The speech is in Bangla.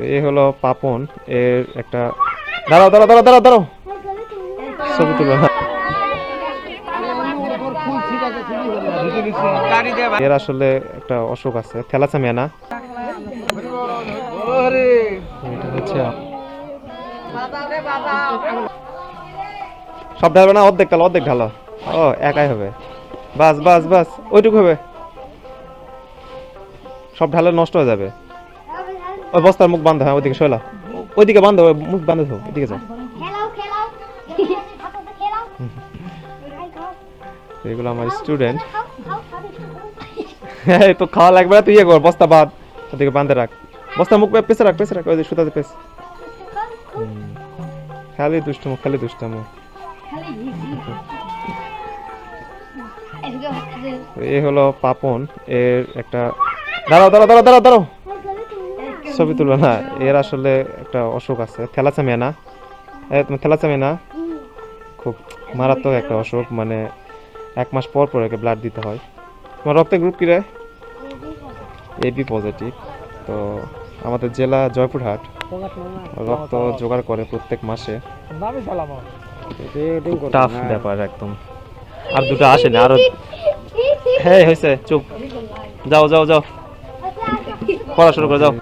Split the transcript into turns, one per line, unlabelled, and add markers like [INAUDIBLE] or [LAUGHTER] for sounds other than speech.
এ হলো পাপন, এর একটা দাঁড়াও দাঁড়াও দাঁড়াও দাঁড়াও দাঁড়াও। ছবি তুলো। এর আসলে একটা অসুখ আছে, থ্যালাসেমিয়া না। সব ঢালবে না? অর্ধেক ঢালো অর্ধেক ঢালো। ও, একাই হবে। বাস বাস বাস, ওইটুকু হবে। সব ঢালে নষ্ট হয়ে যাবে। ওই বস্তার মুখ বান্ধ হ্যাঁ ওইদিকে শৈলা। ওইদিকে বান্ধ মুখ বান্ধ থাকো ওইদিকে যাও।
খেলাও খেলাও
এগুলো আমার স্টুডেন্ট [LAUGHS] এই তো খাওয়া লাগবে না তুই ইয়ে কর বস্তা বাদ ওদিকে বাঁধে রাখ। বস্তা মুখ পেছে রাখ পেছে রাখ ওই যে সুতাতে পেছ। খালি দুষ্টমু খালি দুষ্টমু। এ হলো পাপন এর একটা দাঁড়াও দাঁড়াও দাঁড়াও দাঁড়াও দাঁড়াও। ছবি তুলো না এর আসলে একটা অসুখ আছে থ্যালাসেমিয়া না। থ্যালাসেমিয়া না? খুব মারাত্মক একটা অসুখ মানে এক মাস পর পর একে ব্লাড দিতে হয়। তোমার রক্তের গ্রুপ কি রে? এবি পজিটিভ তো আমাদের জেলা জয়পুরহাট রক্ত জোগাড় করে প্রত্যেক মাসে। টাফ ব্যাপার একদম। আর দুটো আসেনি আরও [LAUGHS] হ্যাঁ হয়েছে চুপ। যাও যাও যাও। পড়া শুরু করে যাও।